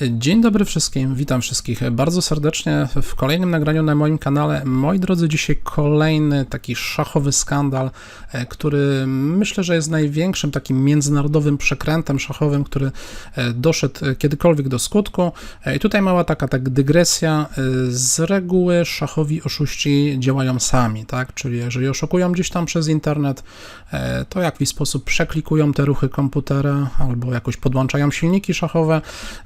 Dzień dobry wszystkim, witam wszystkich bardzo serdecznie w kolejnym nagraniu na moim kanale. Moi drodzy, dzisiaj kolejny taki szachowy skandal, e, który myślę, że jest największym takim międzynarodowym przekrętem szachowym, który e, doszedł kiedykolwiek do skutku. E, I tutaj mała taka tak dygresja. Z reguły szachowi oszuści działają sami, tak? Czyli jeżeli oszukują gdzieś tam przez internet, to w jakiś sposób przeklikują te ruchy komputera albo jakoś podłączają silniki szachowe.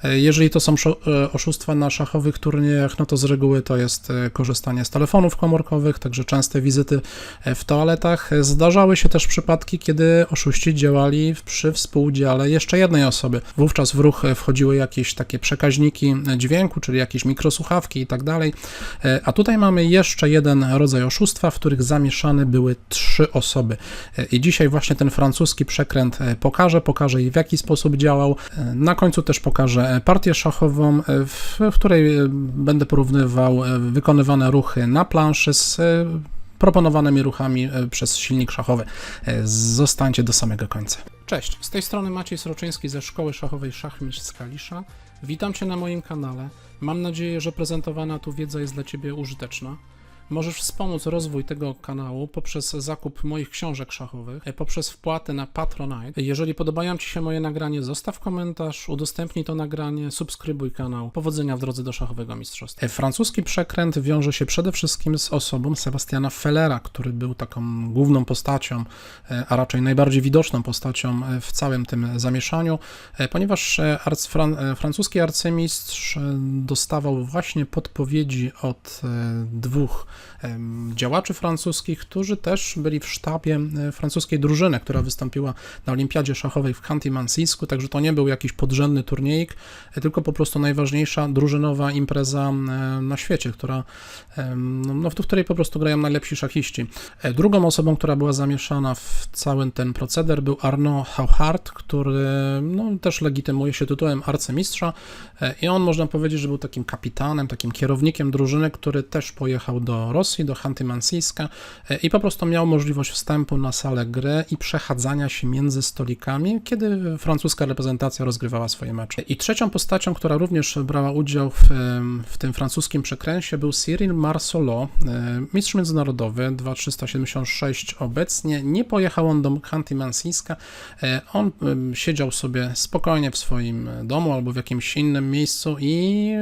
Jeżeli jeżeli to są e, oszustwa na szachowych turniejach, no to z reguły to jest e, korzystanie z telefonów komórkowych, także częste wizyty e, w toaletach. Zdarzały się też przypadki, kiedy oszuści działali przy współudziale jeszcze jednej osoby. Wówczas w ruch wchodziły jakieś takie przekaźniki dźwięku, czyli jakieś mikrosłuchawki i tak dalej. A tutaj mamy jeszcze jeden rodzaj oszustwa, w których zamieszane były trzy osoby. I dzisiaj właśnie ten francuski przekręt pokażę, pokażę w jaki sposób działał. Na końcu też pokażę partię partię szachową, e, w, w której e, będę porównywał e, wykonywane ruchy na planszy z proponowanymi ruchami przez silnik szachowy. Zostańcie do samego końca. Cześć, z tej strony Maciej Sroczyński ze Szkoły Szachowej Szachmistrz z Kalisza. Witam Cię na moim kanale. Mam nadzieję, że prezentowana tu wiedza jest dla Ciebie użyteczna. Możesz wspomóc rozwój tego kanału poprzez zakup moich książek szachowych, e, poprzez wpłatę na Patronite. Jeżeli podobają Ci się moje nagranie, zostaw komentarz, udostępnij to nagranie, subskrybuj kanał. Powodzenia w drodze do szachowego mistrzostwa. E, francuski przekręt wiąże się przede wszystkim z osobą Sebastiana Fellera, który był taką główną postacią, e, a raczej najbardziej widoczną postacią w całym tym zamieszaniu, ponieważ arc, fran, francuski arcymistrz dostawał właśnie podpowiedzi od dwóch działaczy francuskich, którzy też byli w sztabie e, francuskiej drużyny, która wystąpiła na Olimpiadzie Szachowej w Chanty-Mansijsku, także to nie był jakiś podrzędny turniejik, e, tylko po prostu najważniejsza drużynowa impreza e, na świecie, która, no, no, w której po prostu grają najlepsi szachiści. Drugą osobą, która była zamieszana w cały ten proceder był Arnaud Hauhart, który no, też legitymuje się tytułem arcymistrza i on można powiedzieć, że był takim kapitanem, takim kierownikiem drużyny, który też pojechał do Rosji, do Chanty-Mansijska e, i po prostu miał możliwość wstępu na salę gry i przechadzania się między stolikami, kiedy francuska reprezentacja rozgrywała swoje mecze. I trzecią postacią, która również brała udział w, w tym francuskim przekręcie był Cyril Marsolo, e, mistrz międzynarodowy, 2376 obecnie. Nie pojechał on do Chanty-Mansijska, e, on siedział sobie spokojnie w swoim domu albo w jakimś innym miejscu i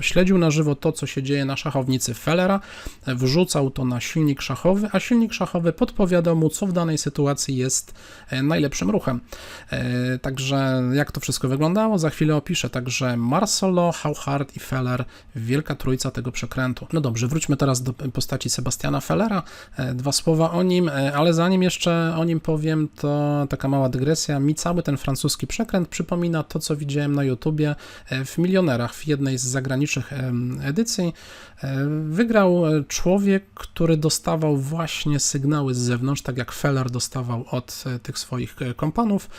śledził na żywo to, co się dzieje na szachownicy Fellera, wrzucał to na silnik szachowy, a silnik szachowy podpowiadał mu, co w danej sytuacji jest e, najlepszym ruchem. E, także jak to wszystko wyglądało, za chwilę opiszę. Także Marcelo, Hauhart i Feller, wielka trójca tego przekrętu. No dobrze, wróćmy teraz do postaci Sebastiana Fellera. E, dwa słowa o nim, ale zanim jeszcze o nim powiem, to taka mała dygresja. Mi cały ten francuski przekręt przypomina to, co widziałem na YouTubie w Milionerach, w jednej z zagranicznych zagranicznych edycji, e, wygrał e, człowiek, który dostawał właśnie sygnały z zewnątrz, tak jak Feller dostawał od e, tych swoich kompanów.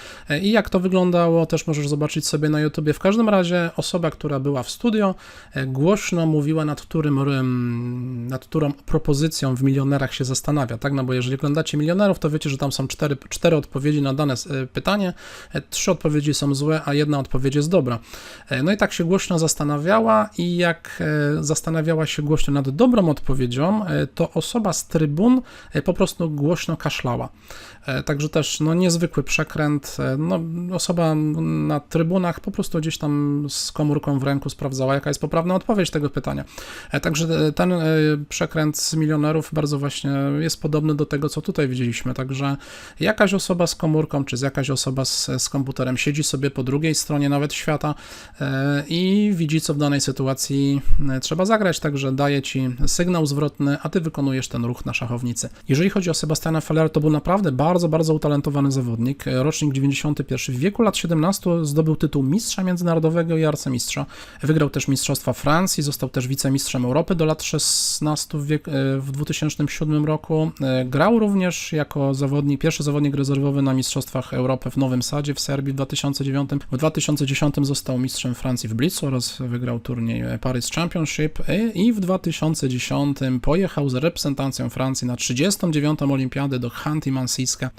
I jak to wyglądało, też możesz zobaczyć sobie na YouTubie. W każdym razie osoba, która była w studio, głośno mówiła, nad, którym, nad którą propozycją w milionerach się zastanawia, tak? No bo jeżeli oglądacie milionerów, to wiecie, że tam są cztery, cztery odpowiedzi na dane pytanie, trzy odpowiedzi są złe, a jedna odpowiedź jest dobra. No i tak się głośno zastanawiała, i jak e, zastanawiała się głośno nad dobrą odpowiedzią, e, to osoba z trybun e, po prostu głośno kaszlała. Także też no, niezwykły przekręt. No, osoba na trybunach po prostu gdzieś tam z komórką w ręku sprawdzała, jaka jest poprawna odpowiedź tego pytania. Także ten przekręt z milionerów bardzo właśnie jest podobny do tego, co tutaj widzieliśmy. Także jakaś osoba z komórką, czy jakaś osoba z, z komputerem siedzi sobie po drugiej stronie nawet świata i widzi, co w danej sytuacji sytuacji e, trzeba zagrać, także daje ci sygnał zwrotny, a ty wykonujesz ten ruch na szachownicy. Jeżeli chodzi o Sebastiana Feller, to był naprawdę bardzo, bardzo utalentowany zawodnik. E, rocznik 91. W wieku lat 17 zdobył tytuł mistrza międzynarodowego i arcymistrza. Wygrał też Mistrzostwa Francji, został też wicemistrzem Europy do lat 16 w, wiek, e, w 2007 roku. Grał również jako zawodnik, pierwszy zawodnik rezerwowy na Mistrzostwach Europy w Nowym Sadzie w Serbii w 2009. W 2010 został mistrzem Francji w Blitzu oraz wygrał turniej turniej Paris Championship i w 2010 pojechał z reprezentacją Francji na 39. olimpiadę do Chanty-Mansijska.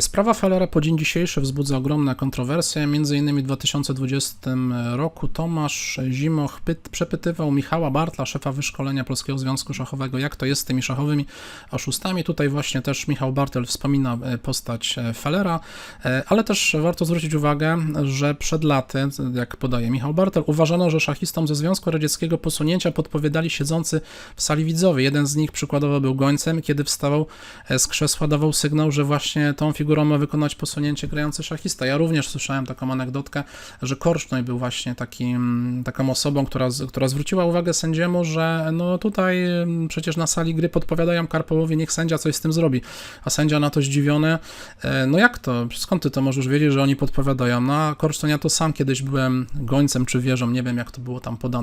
Sprawa Fellera po dzień dzisiejszy wzbudza ogromne kontrowersje, między innymi w 2020 roku Tomasz Zimoch pyt, przepytywał Michała Bartla, szefa wyszkolenia Polskiego Związku Szachowego, jak to jest z tymi szachowymi oszustami. Tutaj właśnie też Michał Bartel wspomina postać Fellera, ale też warto zwrócić uwagę, że przed laty, jak podaje Michał Bartel, uważano, że szachistom ze Związku Radzieckiego posunięcia podpowiadali siedzący w sali widzowie. Jeden z nich przykładowo był gońcem, kiedy wstawał z krzesła, dawał sygnał, że właśnie tą figurą ma wykonać posunięcie grający szachista. Ja również słyszałem taką anegdotkę, że Korcznoj był właśnie takim, taką osobą, która, która zwróciła uwagę sędziemu, że no tutaj przecież na sali gry podpowiadają Karpołowi, niech sędzia coś z tym zrobi. A sędzia na to zdziwiony, e, no jak to? Skąd ty to możesz wiedzieć, że oni podpowiadają? No a Korcznoj, ja to sam kiedyś byłem gońcem czy wieżą, nie wiem jak to było tam podane.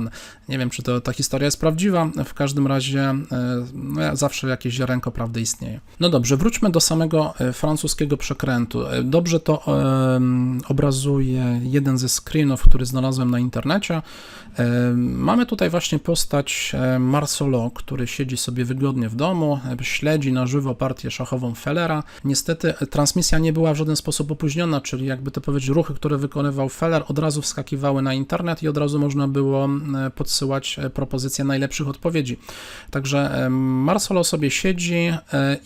Nie wiem, czy to ta historia jest prawdziwa, w każdym razie e, no, zawsze jakieś ziarenko prawdy istnieje. No dobrze, wróćmy do samego e, francuskiego przekrętu. Dobrze to obrazuje jeden ze screenów, który znalazłem na internecie. Mamy tutaj właśnie postać Marcelo, który siedzi sobie wygodnie w domu, śledzi na żywo partię szachową Fellera. Niestety transmisja nie była w żaden sposób opóźniona, czyli jakby to powiedzieć, ruchy, które wykonywał Feller od razu wskakiwały na internet i od razu można było podsyłać propozycje najlepszych odpowiedzi. Także Marcelo sobie siedzi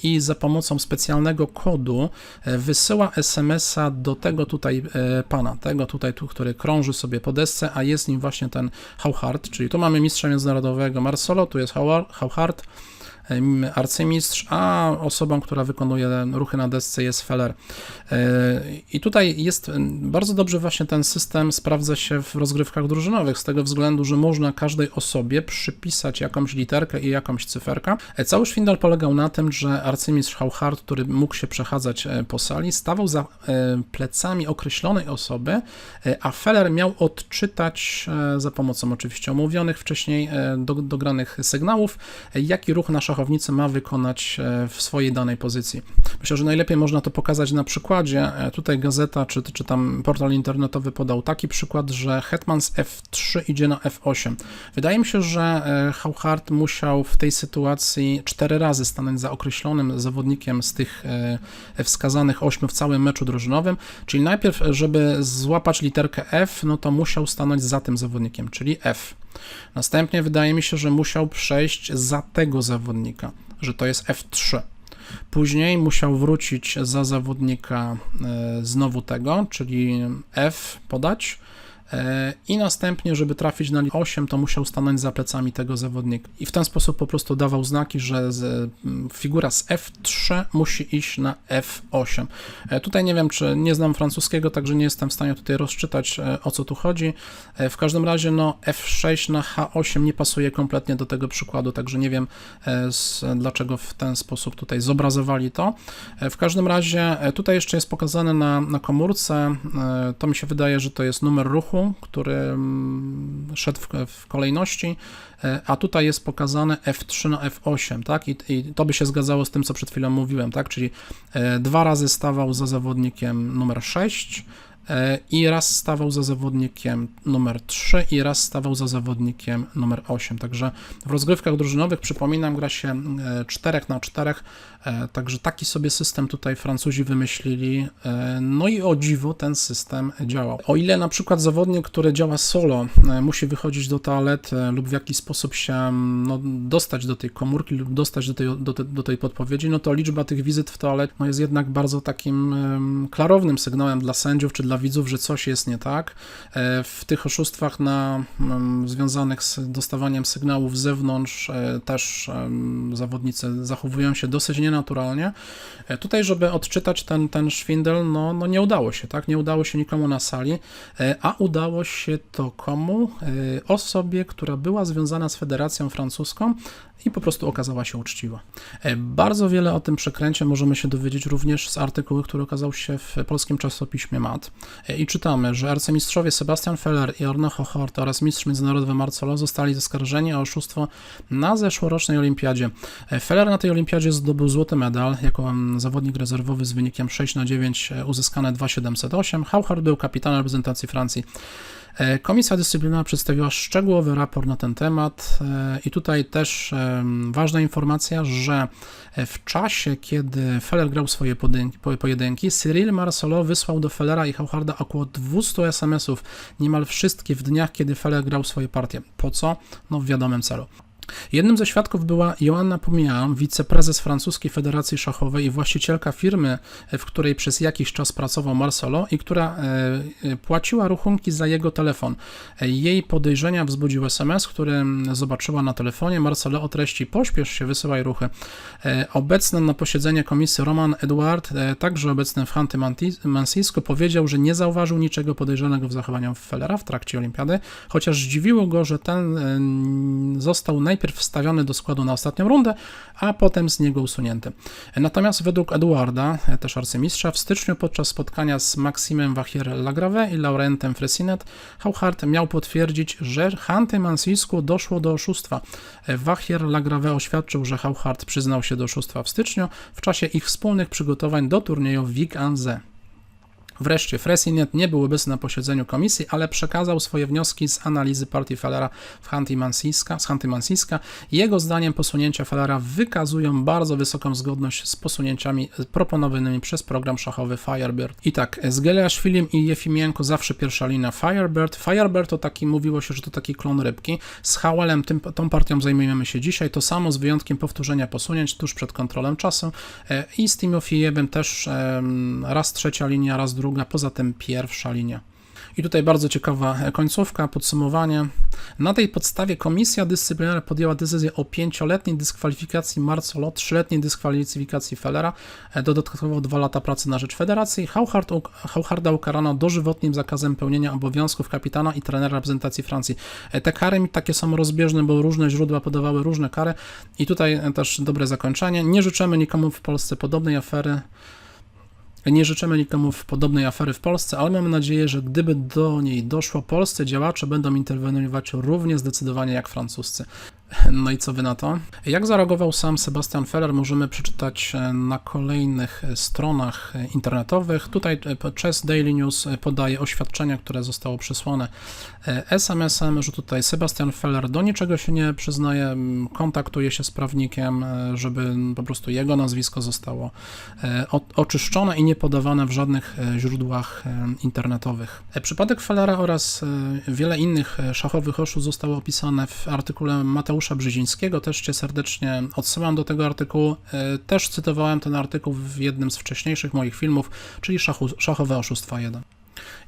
i za pomocą specjalnego kodu wysyła SMS-a do tego tutaj pana, tego tutaj, tu, który krąży sobie po desce, a jest nim właśnie ten Hauhart, czyli tu mamy mistrza międzynarodowego Marcelo, tu jest Hauhart, arcymistrz, a osobą, która wykonuje ruchy na desce jest Feller. E, I tutaj jest bardzo dobrze właśnie ten system sprawdza się w rozgrywkach drużynowych, z tego względu, że można każdej osobie przypisać jakąś literkę i jakąś cyferkę. E, cały szwindel polegał na tym, że arcymistrz Hauhart, który mógł się przechadzać e, po sali, stawał za plecami określonej osoby, a Feller miał odczytać za pomocą oczywiście omówionych wcześniej dogranych sygnałów, jaki ruch nasza szachownicy ma wykonać e, w swojej danej pozycji. Myślę, że najlepiej można to pokazać na przykładzie. E, tutaj gazeta czy, czy tam portal internetowy podał taki przykład, że Hetman z F3 idzie na F8. Wydaje mi się, że e, Hauhart musiał w tej sytuacji cztery razy stanąć za określonym zawodnikiem z tych wskazanych ośmiu w całym meczu drużynowym, czyli najpierw, żeby złapać literkę F, no to musiał stanąć za tym zawodnikiem, czyli F. Następnie wydaje mi się, że musiał przejść za tego zawodnika, że to jest F3. Później musiał wrócić za zawodnika e, znowu tego, czyli F podać, i następnie, żeby trafić na 8, to musiał stanąć za plecami tego zawodnika. I w ten sposób po prostu dawał znaki, że z, figura z F3 musi iść na F8. E, tutaj nie wiem, czy nie znam francuskiego, także nie jestem w stanie tutaj rozczytać e, o co tu chodzi. E, w każdym razie, no F6 na H8 nie pasuje kompletnie do tego przykładu, także nie wiem z, dlaczego w ten sposób tutaj zobrazowali to. W każdym razie, tutaj jeszcze jest pokazane na, na komórce, to mi się wydaje, że to jest numer ruchu, ruchu, który mm, szedł w, kolejności, e, a tutaj jest pokazane F3 na F8, tak? I, I, to by się zgadzało z tym, co przed chwilą mówiłem, tak? Czyli e, dwa razy stawał za zawodnikiem numer 6, E, i raz stawał za zawodnikiem numer 3 i raz stawał za zawodnikiem numer 8. Także w rozgrywkach drużynowych, przypominam, gra się 4 na 4, e, także taki sobie system tutaj Francuzi wymyślili. E, no i o dziwo ten system działał. O ile na przykład zawodnik, który działa solo, musi wychodzić do toalety lub w jakiś sposób się no, dostać do tej komórki lub dostać do tej, do, do tej podpowiedzi, no to liczba tych wizyt w toalecie no, jest jednak bardzo takim klarownym sygnałem dla sędziów czy dla widzów, że coś jest nie tak. E, w tych oszustwach na, mm, związanych z dostawaniem sygnałów z zewnątrz e, też zawodnicy zachowują się dosyć nienaturalnie. E, tutaj, żeby odczytać ten, ten szwindel, no, no nie udało się, tak? Nie udało się nikomu na sali, a udało się to komu? Osobie, która była związana z Federacją Francuską i po prostu okazała się uczciwa. Bardzo wiele o tym przekręcie możemy się dowiedzieć również z artykułu, który okazał się w polskim czasopiśmie MAT i czytamy, że arcymistrzowie Sebastian Feller i Arno Hochort oraz mistrz międzynarodowy Marcelo zostali zaskarżeni o oszustwo na zeszłorocznej olimpiadzie. Feller na tej olimpiadzie zdobył złoty medal jako zawodnik rezerwowy z wynikiem 6 na 9 uzyskane 2,708. Hauchard był kapitanem reprezentacji Francji. E, Komisja Dyscyplinarna przedstawiła szczegółowy raport na ten temat e, i tutaj też em, ważna informacja, że w czasie, kiedy Feller grał swoje pojedynki, Cyril Marcelo wysłał do Fellera i Haucharda około 200 SMS-ów, niemal wszystkie w dniach, kiedy Feller grał swoje partie. Po co? No w wiadomym celu. Jednym ze świadków była Joanna Pomia, wiceprezes francuskiej Federacji Szachowej i właścicielka firmy, w której przez jakiś czas pracował Marcelo i która e, e, płaciła rachunki za jego telefon. Jej podejrzenia wzbudził SMS, który zobaczyła na telefonie Marcelo o treści pośpiesz się, wysyłaj ruchy. E, Obecny na posiedzeniu komisji Roman Edward, także obecny w Hanty-Mansijsku, powiedział, że nie zauważył niczego podejrzanego w zachowaniu Fellera w trakcie olimpiady, chociaż zdziwiło go, że ten został najpierw wstawiony do składu na ostatnią rundę, a potem z niego usunięty. Natomiast według Eduarda, e, też arcymistrza, w styczniu podczas spotkania z Maximem Wachier-Lagrave i Laurentem Fresinet, Hauchard miał potwierdzić, że w Hanty-Mansijsku doszło do oszustwa. E, Wachier-Lagrave oświadczył, że Hauchard przyznał się do oszustwa w styczniu w czasie ich wspólnych przygotowań do turnieju WIG Anze. Wreszcie Fresinet nie był obecny na posiedzeniu komisji, ale przekazał swoje wnioski z analizy partii Fellera w Hanty-Mansijska, z Hanty-Mansijska. Jego zdaniem posunięcia Fellera wykazują bardzo wysoką zgodność z posunięciami proponowanymi przez program szachowy Firebird. I tak, z Geleaszwilim i Jefimienko zawsze pierwsza linia Firebird. Firebird to taki, mówiło się, że to taki klon rybki. Z Howellem, tym, tą partią zajmujemy się dzisiaj. To samo z wyjątkiem powtórzenia posunięć tuż przed kontrolą czasu. E, I z Timofiejewem też raz trzecia linia, raz druga, poza tym pierwsza linia. I tutaj bardzo ciekawa końcówka, podsumowanie. Na tej podstawie Komisja Dyscyplinarna podjęła decyzję o pięcioletniej dyskwalifikacji Marcelo, trzyletniej dyskwalifikacji Fellera, e, dodatkowo dwa lata pracy na rzecz federacji. Hauchard, Haucharda ukarano dożywotnim zakazem pełnienia obowiązków kapitana i trenera reprezentacji Francji. E, Te kary takie są rozbieżne, bo różne źródła podawały różne kary i tutaj e, też dobre zakończenie. Nie życzymy nikomu w Polsce podobnej afery. Nie życzymy nikomu w podobnej afery w Polsce, ale mamy nadzieję, że gdyby do niej doszło, polscy działacze będą interweniować równie zdecydowanie jak francuscy. No i co wy na to? Jak zareagował sam Sebastian Feller, możemy przeczytać e, na kolejnych e, stronach e, internetowych. Tutaj Chess Daily News podaje oświadczenie, które zostało przesłane SMS-em, że tutaj Sebastian Feller do niczego się nie przyznaje, kontaktuje się z prawnikiem, żeby po prostu jego nazwisko zostało oczyszczone i nie podawane w żadnych źródłach internetowych. Przypadek Fellera oraz wiele innych szachowych oszustw zostało opisane w artykule Mateusza Brzezińskiego. Też Cię serdecznie odsyłam do tego artykułu. E, Też cytowałem ten artykuł w jednym z wcześniejszych moich filmów, czyli szachu, Szachowe Oszustwa 1.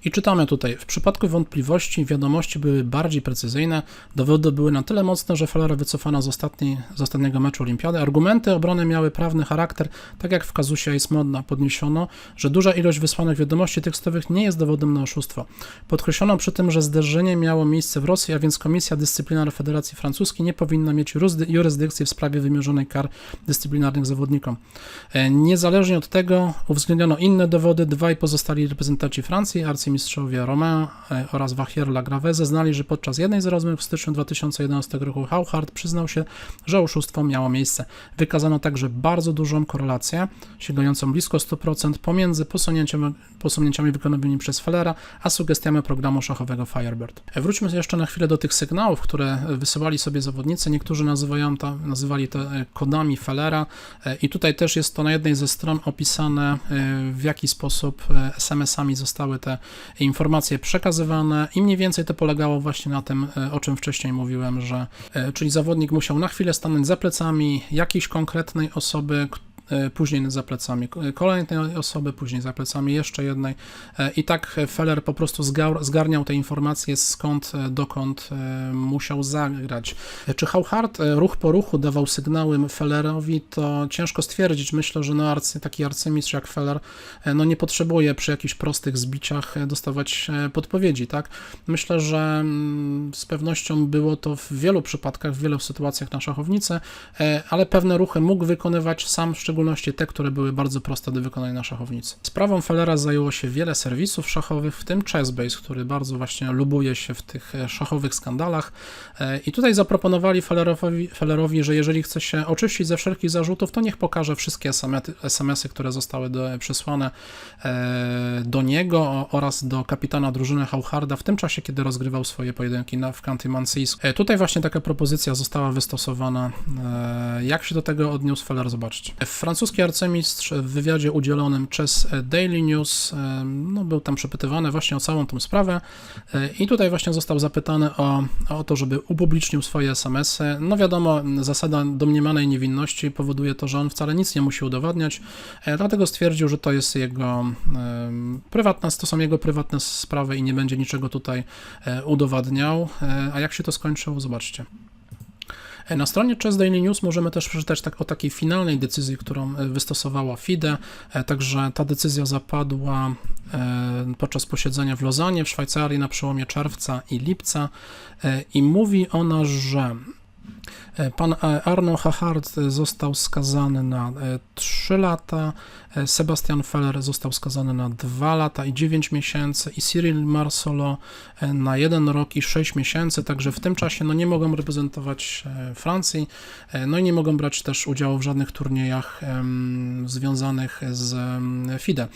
I czytamy tutaj, w przypadku wątpliwości wiadomości były bardziej precyzyjne, dowody były na tyle mocne, że Fellera wycofano z, ostatniej, z ostatniego meczu olimpiady. Argumenty obrony miały prawny charakter, tak jak w kazusie Ismodna podniesiono, że duża ilość wysłanych wiadomości tekstowych nie jest dowodem na oszustwo. Podkreślono przy tym, że zderzenie miało miejsce w Rosji, a więc Komisja Dyscyplinarna Federacji Francuskiej nie powinna mieć jurysdy- jurysdykcji w sprawie wymierzonej kar dyscyplinarnych zawodnikom. E, Niezależnie od tego uwzględniono inne dowody, dwaj pozostali reprezentanci Francji, arcymistrzowie Romain e, oraz Wachier-Lagrave zeznali, że podczas jednej z rozmów w styczniu 2011 roku Hauchard przyznał się, że oszustwo miało miejsce. Wykazano także bardzo dużą korelację, sięgającą blisko 100% pomiędzy posunięciami, posunięciami wykonanymi przez Fellera, a sugestiami programu szachowego Firebird. E, Wróćmy jeszcze na chwilę do tych sygnałów, które wysyłali sobie zawodnicy. Niektórzy nazywają to, nazywali to e, kodami Fellera e, i tutaj też jest to na jednej ze stron opisane, e, w jaki sposób e, SMS-ami zostały te informacje przekazywane i mniej więcej to polegało właśnie na tym, e, o czym wcześniej mówiłem, że e, czyli zawodnik musiał na chwilę stanąć za plecami jakiejś konkretnej osoby, k- e, później za plecami k- kolejnej osoby, później za plecami jeszcze jednej E, i tak Feller po prostu zgar- zgarniał te informacje skąd, e, dokąd e, musiał zagrać. E, Czy Hauchard e, ruch po ruchu dawał sygnały Fellerowi, to ciężko stwierdzić. Myślę, że no arcy, taki arcymistrz jak Feller e, no nie potrzebuje przy jakichś prostych zbiciach e, dostawać e, podpowiedzi, tak? Myślę, że mm, z pewnością było to w wielu przypadkach, w wielu sytuacjach na szachownicy, e, ale pewne ruchy mógł wykonywać sam, szczególnie szczególności te, które były bardzo proste do wykonania na szachownicy. Sprawą Fellera zajęło się wiele serwisów szachowych, w tym Chessbase, który bardzo właśnie lubuje się w tych e, szachowych skandalach E, i tutaj zaproponowali Fellerowi, Fellerowi, że jeżeli chce się oczyścić ze wszelkich zarzutów, to niech pokaże wszystkie SMS-y, które zostały do, e, do niego oraz do kapitana drużyny Haucharda w tym czasie, kiedy rozgrywał swoje pojedynki na, w County Mansis. Tutaj właśnie taka propozycja została wystosowana. Jak się do tego odniósł Feller, zobaczcie. Francuski arcymistrz w wywiadzie udzielonym przez Daily News no, był tam przepytywany właśnie o całą tą sprawę i tutaj właśnie został zapytany o, o to, żeby upublicznił swoje SMS-y. No wiadomo, zasada domniemanej niewinności powoduje to, że on wcale nic nie musi udowadniać, e, dlatego stwierdził, że to jest jego prywatne, to są jego prywatne sprawy i nie będzie niczego tutaj e, udowadniał. E, a jak się to skończyło, zobaczcie. Na stronie Chess Daily News możemy też przeczytać tak, o takiej finalnej decyzji, którą wystosowała FIDE. Także ta decyzja zapadła podczas posiedzenia w Lozanie w Szwajcarii na przełomie czerwca i lipca i mówi ona, że Pan Arno Hahard został skazany na 3 lata, Sebastian Feller został skazany na 2 lata i 9 miesięcy i Cyril Marsolo na 1 rok i 6 miesięcy, także w tym czasie no, nie mogą reprezentować Francji, no i nie mogą brać też udziału w żadnych turniejach związanych z FIDE.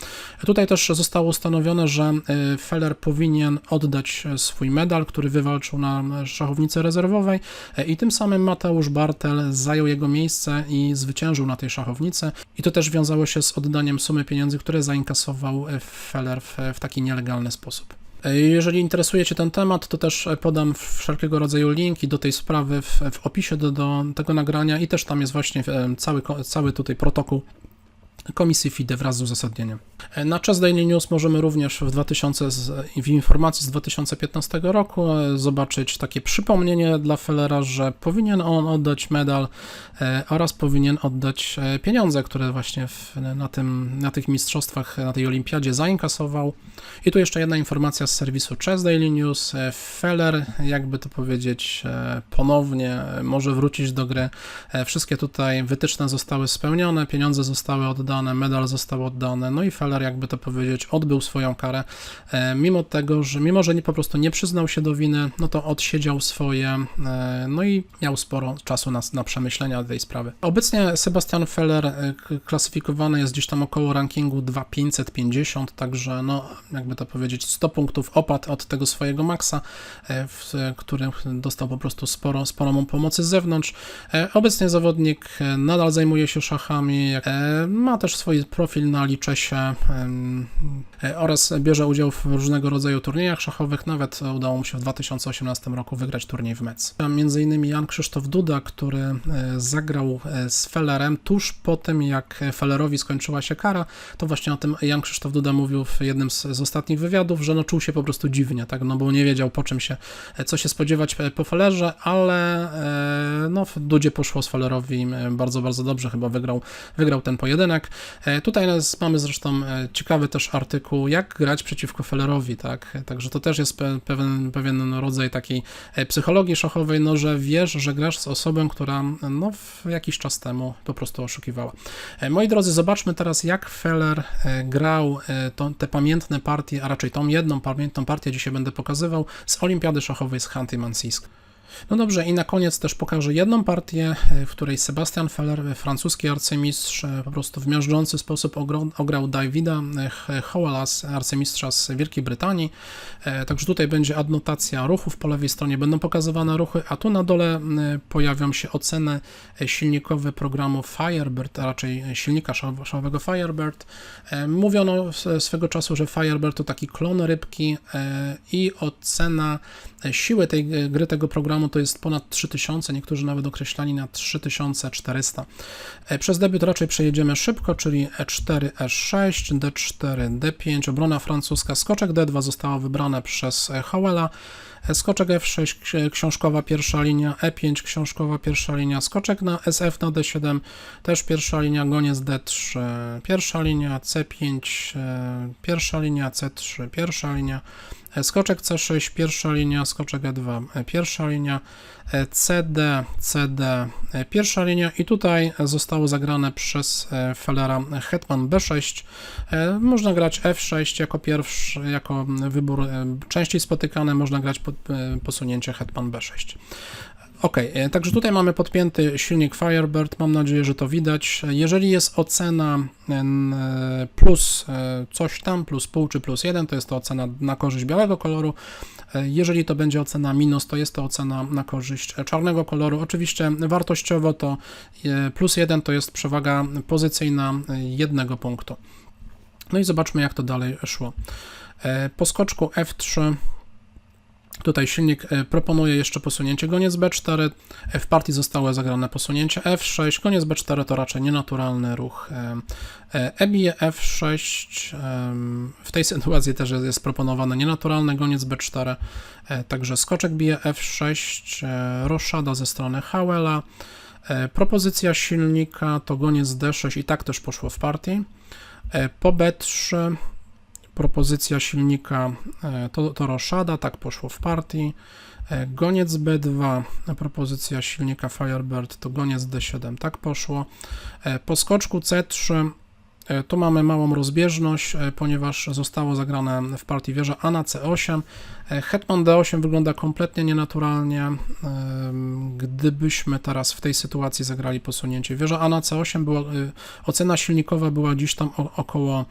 Tutaj też zostało ustanowione, że Feller powinien oddać swój medal, który wywalczył na szachownicy rezerwowej. I tym samym Mateusz Bartel zajął jego miejsce i zwyciężył na tej szachownicy i to też wiązało się z oddaniem sumy pieniędzy, które zainkasował Feller w, w taki nielegalny sposób. Jeżeli interesuje Cię ten temat, to też podam wszelkiego rodzaju linki do tej sprawy w, w opisie do, do tego nagrania i też tam jest właśnie cały, cały tutaj protokół Komisji FIDE wraz z uzasadnieniem. Na czas Daily News możemy również w, 2000, w informacji z 2015 roku e, zobaczyć takie przypomnienie dla Fellera, że powinien on oddać medal e, oraz powinien oddać e, pieniądze, które właśnie w, na, tym, na tych mistrzostwach, na tej olimpiadzie zainkasował. I tu jeszcze jedna informacja z serwisu Chess Daily News. Feller, jakby to powiedzieć, ponownie może wrócić do gry. Wszystkie tutaj wytyczne zostały spełnione, pieniądze zostały oddane oddane, medal został oddany, no i Feller, jakby to powiedzieć, odbył swoją karę, e, mimo tego, że mimo, że nie, po prostu nie przyznał się do winy, no to odsiedział swoje, e, no i miał sporo czasu na, na przemyślenia tej sprawy. Obecnie Sebastian Feller e, klasyfikowany jest gdzieś tam około rankingu 2550, także no, jakby to powiedzieć, 100 punktów opad od tego swojego maksa, w którym dostał po prostu sporo, mu pomocy z zewnątrz. Obecnie zawodnik nadal zajmuje się szachami, ma też swój profil na Liczesie oraz bierze udział w różnego rodzaju turniejach szachowych. Nawet udało mu się w 2018 roku wygrać turniej w Metz. Między innymi Jan Krzysztof Duda, który e, zagrał e, z Fellerem tuż po tym, jak Fellerowi skończyła się kara, to właśnie o tym Jan Krzysztof Duda mówił w jednym z, z ostatnich wywiadów, że no czuł się po prostu dziwnie, tak, no bo nie wiedział po czym się, co się spodziewać po Fellerze, ale no w Dudzie poszło z Fellerowi bardzo, bardzo dobrze, chyba wygrał, wygrał ten pojedynek. E, tutaj mamy zresztą e, ciekawy też artykuł, jak grać przeciwko Fellerowi, tak? Także to też jest pewien, pewien rodzaj takiej e, psychologii szachowej, no że wiesz, że grasz z osobą, która no jakiś czas temu po prostu oszukiwała. Moi drodzy, zobaczmy teraz, jak Feller grał to, te pamiętne partie, a raczej tą jedną pamiętną partię dzisiaj będę pokazywał z Olimpiady Szachowej z Hanty Mansisk. No dobrze, i na koniec też pokażę jedną partię, e, w której Sebastian Feller, e, francuski arcymistrz, e, po prostu w miażdżący sposób ograł, Davida Howelas, arcymistrza z Wielkiej Brytanii. Także tutaj będzie adnotacja ruchów, po lewej stronie będą pokazywane ruchy, a tu na dole pojawią się oceny silnikowe programu Firebird, a raczej silnika szałowego Firebird. Mówiono swego czasu, że Firebird to taki klon rybki i ocena siły tej gry, tego programu to jest ponad 3000, niektórzy nawet określali na 3400. E, przez debiut raczej przejedziemy szybko, czyli E4, E6, D4, D5, obrona francuska, skoczek D2 została wybrana przez Howella, E, Skoczek F6, ksi- książkowa pierwsza linia, E5, książkowa pierwsza linia, skoczek na SF na D7, też pierwsza linia, goniec D3, pierwsza linia, C5, e, pierwsza linia, C3, pierwsza linia, e, skoczek C6, pierwsza linia, skoczek E2, e, pierwsza linia, e, CD, CD, e, pierwsza linia i tutaj zostało zagrane przez e, Fellera Hetman B6. E, Można grać F6 jako pierwszy, jako wybór e, częściej spotykany, można grać pod, e, posunięcie Hetman B6. Ok, e, także tutaj mamy podpięty silnik Firebird, mam nadzieję, że to widać. Jeżeli jest ocena em, e, plus e, coś tam, plus pół czy plus jeden, to jest to ocena na korzyść białego koloru. E, Jeżeli to będzie ocena minus, to jest to ocena na korzyść e, czarnego koloru. Oczywiście wartościowo to e, plus jeden to jest przewaga pozycyjna e, jednego punktu. No i zobaczmy, jak to dalej szło. E, Po skoczku F3 Tutaj silnik e, proponuje jeszcze posunięcie goniec B4. E, W partii zostało zagrane posunięcie F6. Goniec B4 to raczej nienaturalny ruch. E, e, bije F6. em, W tej sytuacji też jest proponowany nienaturalny goniec B4. E, Także skoczek bije F6. e, Roszada ze strony Howella. Propozycja silnika to goniec D6 i tak też poszło w partii. Po B3 propozycja silnika e, to, to roszada, tak poszło w partii. E, Goniec B2, propozycja silnika Firebird to goniec D7, tak poszło. E, Po skoczku C3 e, tu mamy małą rozbieżność, e, ponieważ zostało zagrane w partii wieża A na C8. E, Hetman D8 wygląda kompletnie nienaturalnie. Gdybyśmy teraz w tej sytuacji zagrali posunięcie wieża A na C8, była, e, ocena silnikowa była gdzieś tam około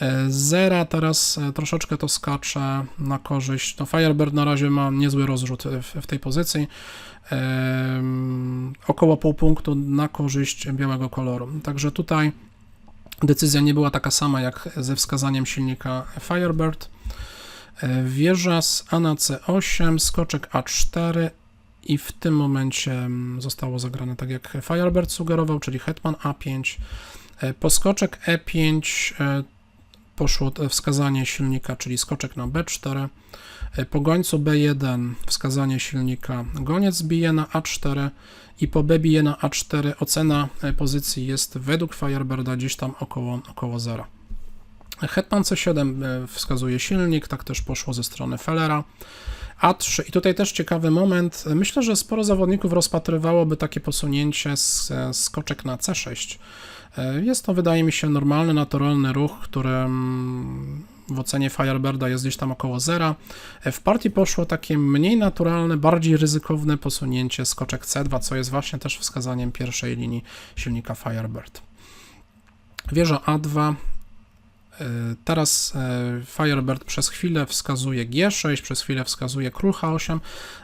e, zera, teraz e, troszeczkę to skacze na korzyść. No Firebird na razie ma niezły rozrzut w, w tej pozycji. Około pół punktu na korzyść białego koloru. Także tutaj decyzja nie była taka sama jak ze wskazaniem silnika Firebird. E, Wieża z A na C8, skoczek A4 i w tym momencie mm, zostało zagrane tak jak Firebird sugerował, czyli hetman A5. E, Poskoczek E5 e, poszło wskazanie silnika, czyli skoczek na B4. E, Po gońcu B1 wskazanie silnika goniec bije na A4 i po B bije na A4 ocena e, pozycji jest według Firebirda gdzieś tam około, około zera. Hetman C7 e, wskazuje silnik, tak też poszło ze strony Fellera. A3 i tutaj też ciekawy moment. Myślę, że sporo zawodników rozpatrywałoby takie posunięcie z skoczek na C6. E, Jest to, wydaje mi się, normalny, naturalny ruch, który mm, w ocenie Firebirda jest gdzieś tam około zera. E, W partii poszło takie mniej naturalne, bardziej ryzykowne posunięcie skoczek C2, co jest właśnie też wskazaniem pierwszej linii silnika Firebird. Wieża A2. E, Teraz e, Firebird przez chwilę wskazuje G6, przez chwilę wskazuje król H8.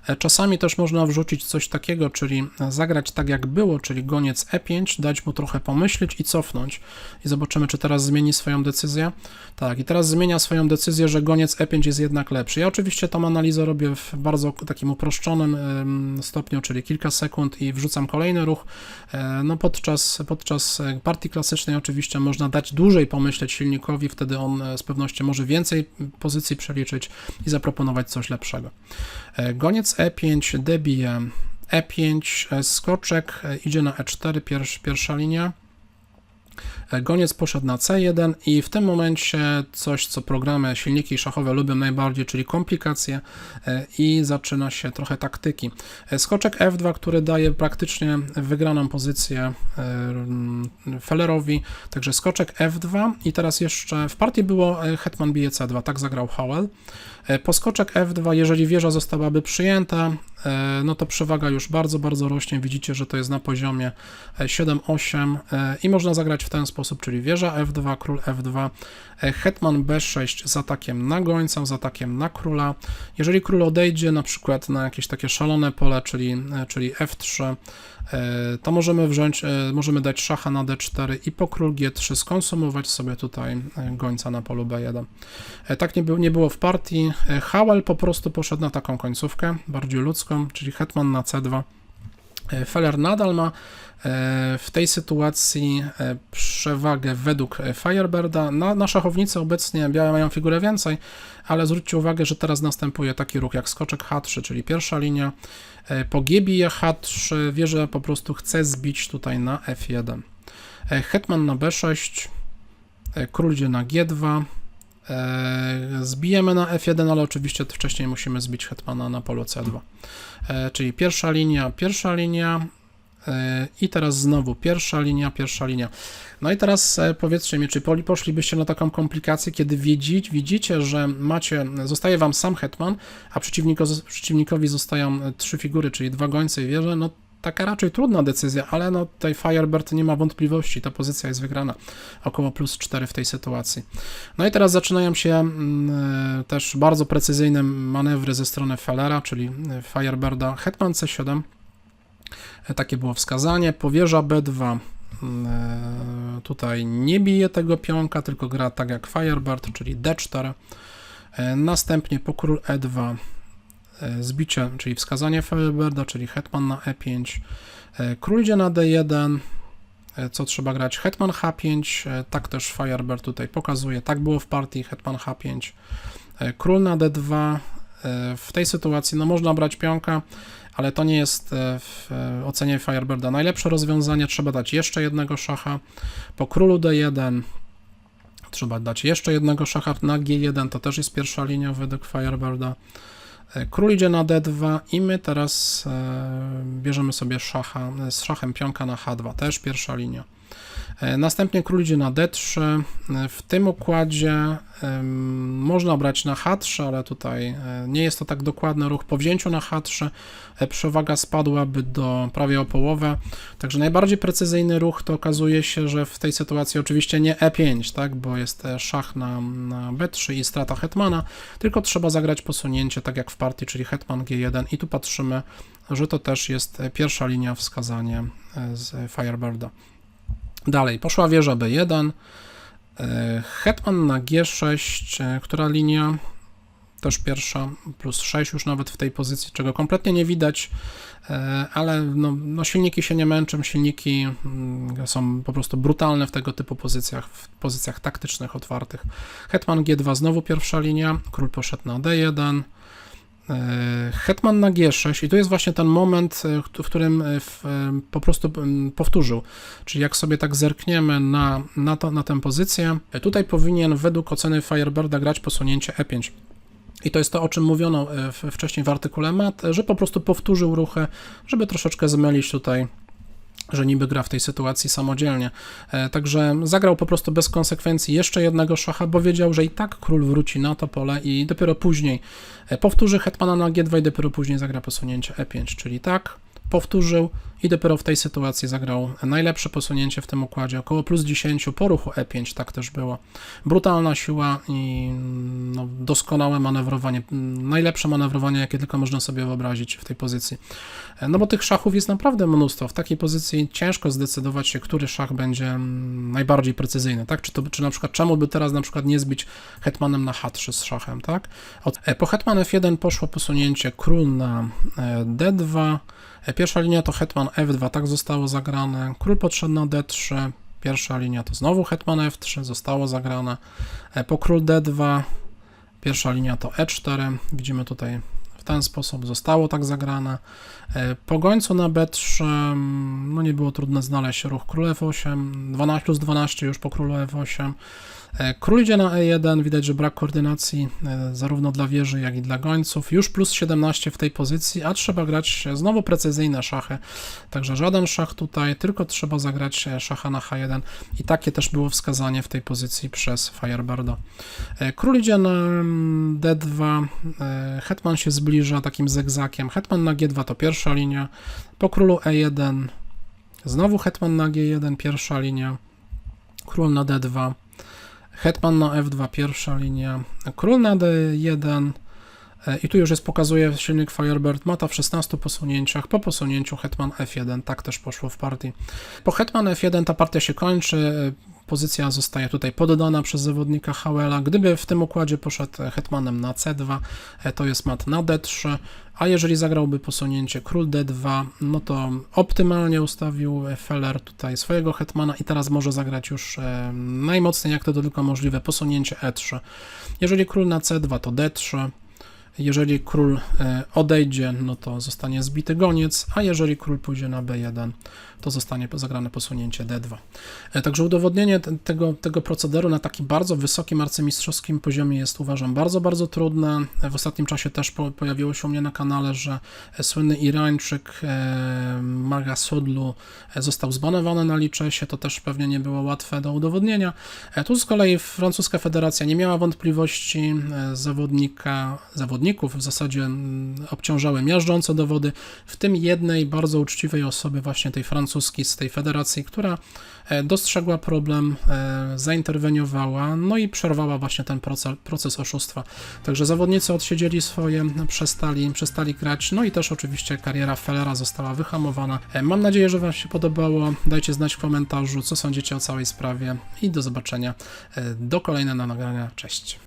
E, Czasami też można wrzucić coś takiego, czyli zagrać tak jak było, czyli goniec E5, dać mu trochę pomyśleć i cofnąć. I zobaczymy, czy teraz zmieni swoją decyzję. Tak, i teraz zmienia swoją decyzję, że goniec E5 jest jednak lepszy. Ja oczywiście tą analizę robię w bardzo takim uproszczonym stopniu, czyli kilka sekund i wrzucam kolejny ruch. No podczas, podczas partii klasycznej oczywiście można dać dłużej pomyśleć silnikowi, wtedy on e, z pewnością może więcej pozycji przeliczyć i zaproponować coś lepszego. E, Goniec E5, debije E5, e, skoczek idzie na E4, pierwsza, pierwsza linia. E, Goniec poszedł na C1 i w tym momencie coś, co programy, silniki szachowe lubią najbardziej, czyli komplikacje e, i zaczyna się trochę taktyki. E, Skoczek F2, który daje praktycznie wygraną pozycję mm, Fellerowi, także skoczek F2 i teraz jeszcze w partii było hetman bije C2, tak zagrał Howell. E, Poskoczek F2, jeżeli wieża zostałaby przyjęta, e, no to przewaga już bardzo, bardzo rośnie. Widzicie, że to jest na poziomie e, 7-8 e, i można zagrać w ten sposób, czyli wieża F2, król F2, e, hetman B6 z atakiem na gońca, z atakiem na króla. Jeżeli król odejdzie na przykład na jakieś takie szalone pole, czyli, czyli F3, e, to możemy wziąć, możemy dać szacha na D4 i po król G3 skonsumować sobie tutaj gońca na polu B1. E, Tak nie, było, nie było w partii. E, Howell po prostu poszedł na taką końcówkę, bardziej ludzką, czyli hetman na C2. E, Feller nadal ma e, w tej sytuacji przewagę według Firebirda. Na, na szachownicy obecnie białe mają figurę więcej, ale zwróćcie uwagę, że teraz następuje taki ruch jak skoczek H3, czyli pierwsza linia. Po bije H3, wieża po prostu chce zbić tutaj na F1. E, Hetman na B6, e, król idzie na G2, e, zbijemy na F1, ale oczywiście wcześniej musimy zbić hetmana na polu C2. E, Czyli pierwsza linia, pierwsza linia e, i teraz znowu pierwsza linia, pierwsza linia. No i teraz e, powiedzcie mi, czy poli- poszlibyście na taką komplikację, kiedy widzicie, widzicie, że macie, zostaje wam sam hetman, a przeciwniko, przeciwnikowi zostają e, trzy figury, czyli dwa gońce i wieże, no taka raczej trudna decyzja, ale no tutaj Firebird nie ma wątpliwości, ta pozycja jest wygrana, około plus 4 w tej sytuacji. No i teraz zaczynają się mm, e, też bardzo precyzyjne manewry ze strony Fellera, czyli e, Firebirda, hetman C7, E, takie było wskazanie, powierza B2, mm, tutaj nie bije tego pionka, tylko gra tak jak Firebird, czyli D4, E, następnie po król E2 e, zbicie, czyli wskazanie Firebirda, czyli hetman na E5, e, król idzie na D1, e, co trzeba grać, hetman H5, e, tak też Firebird tutaj pokazuje, tak było w partii, hetman H5, e, król na D2, e, w tej sytuacji no można brać pionka, ale to nie jest e, w e, ocenie Firebirda najlepsze rozwiązanie, trzeba dać jeszcze jednego szacha, po królu D1 trzeba dać jeszcze jednego szacha na G1, to też jest pierwsza linia według Firebirda. E, Król idzie na D2 i my teraz e, bierzemy sobie szacha, e, z szachem pionka na H2, też pierwsza linia. E, Następnie król idzie na D3. E, W tym układzie można brać na H3, ale tutaj e, nie jest to tak dokładny ruch. Po wzięciu na H3 e, przewaga spadłaby do prawie o połowę. Także najbardziej precyzyjny ruch to okazuje się, że w tej sytuacji oczywiście nie E5, tak, bo jest szach na, na B3 i strata hetmana, tylko trzeba zagrać posunięcie, tak jak w partii, czyli hetman G1 i tu patrzymy, że to też jest pierwsza linia wskazanie e, z Firebirda. Dalej, poszła wieża B1, e, hetman na G6, e, która linia? Też pierwsza, plus 6 już nawet w tej pozycji, czego kompletnie nie widać, e, ale no, no silniki się nie męczą, silniki mm, są po prostu brutalne w tego typu pozycjach, w pozycjach taktycznych, otwartych. Hetman G2 znowu pierwsza linia, król poszedł na D1, E, Hetman na G6 i tu jest właśnie ten moment, e, w którym e, e, po prostu powtórzył. Czyli jak sobie tak zerkniemy na, na, to, na tę pozycję, e, tutaj powinien według oceny Firebirda grać posunięcie E5. I to jest to, o czym mówiono e, wcześniej w artykule MAT, że po prostu powtórzył ruchy, żeby troszeczkę zmylić tutaj że niby gra w tej sytuacji samodzielnie. E, Także zagrał po prostu bez konsekwencji jeszcze jednego szacha, bo wiedział, że i tak król wróci na to pole i dopiero później e, powtórzy hetmana na G2 i dopiero później zagra posunięcie E5, czyli tak, powtórzył i dopiero w tej sytuacji zagrał najlepsze posunięcie w tym układzie, około plus 10 po ruchu E5, tak też było. Brutalna siła i no, doskonałe manewrowanie, najlepsze manewrowanie, jakie tylko można sobie wyobrazić w tej pozycji. E, No bo tych szachów jest naprawdę mnóstwo. W takiej pozycji ciężko zdecydować się, który szach będzie mm, najbardziej precyzyjny, tak? Czy, to, czy na przykład czemu by teraz na przykład nie zbić hetmanem na H3 z szachem, tak? Od, e, po hetman F1 poszło posunięcie król na e, D2. E, Pierwsza linia to hetman F2, tak zostało zagrane. Król podszedł na D3. Pierwsza linia to znowu hetman F3, zostało zagrane. E, Po król D2. Pierwsza linia to E4. Widzimy tutaj w ten sposób zostało tak zagrane. E, Po gońcu na B3 mm, no nie było trudno znaleźć ruch król F8, 12 plus 12 już po królu F8. E, Król idzie na E1, widać, że brak koordynacji e, zarówno dla wieży, jak i dla gońców. Już plus 17 w tej pozycji, a trzeba grać znowu precyzyjne szachy. Także żaden szach tutaj, tylko trzeba zagrać e, szacha na H1 i takie też było wskazanie w tej pozycji przez Firebirda. E, Król idzie na mm, D2, e, hetman się zbliża takim zegzakiem. Hetman na G2 to pierwsza linia, po królu E1 znowu hetman na G1, pierwsza linia, król na D2, hetman na F2, pierwsza linia, król na D1 e, i tu już jest pokazuje silnik Firebird mata w 16 posunięciach, po posunięciu hetman F1, tak też poszło w partii. Po hetman F1 ta partia się kończy, pozycja zostaje tutaj poddana przez zawodnika Hauela. Gdyby w tym układzie poszedł hetmanem na C2, e, to jest mat na D3, a jeżeli zagrałby posunięcie król D2, no to optymalnie ustawił Feller tutaj swojego hetmana i teraz może zagrać już e, najmocniej jak to tylko możliwe posunięcie E3. Jeżeli król na C2 to D3, jeżeli król e, odejdzie, no to zostanie zbity goniec, a jeżeli król pójdzie na B1, to zostanie zagrane posunięcie D2. E, Także udowodnienie te- tego, tego procederu na takim bardzo wysokim arcymistrzowskim poziomie jest uważam bardzo, bardzo trudne. E, W ostatnim czasie też po, pojawiło się u mnie na kanale, że e, słynny Irańczyk Maga Sodlu e, został zbanowany na Liczesie, to też pewnie nie było łatwe do udowodnienia. Tu z kolei francuska federacja nie miała wątpliwości, zawodnika, zawodników w zasadzie mm, obciążały miażdżące dowody, w tym jednej bardzo uczciwej osoby, właśnie tej francuskiej z tej federacji, która e, dostrzegła problem, e, zainterweniowała, no i przerwała właśnie ten proces, proces oszustwa. Także zawodnicy odsiedzieli swoje, przestali, przestali grać, no i też oczywiście kariera Fellera została wyhamowana. E, Mam nadzieję, że Wam się podobało. Dajcie znać w komentarzu, co sądzicie o całej sprawie i do zobaczenia do kolejnego nagrania. Cześć.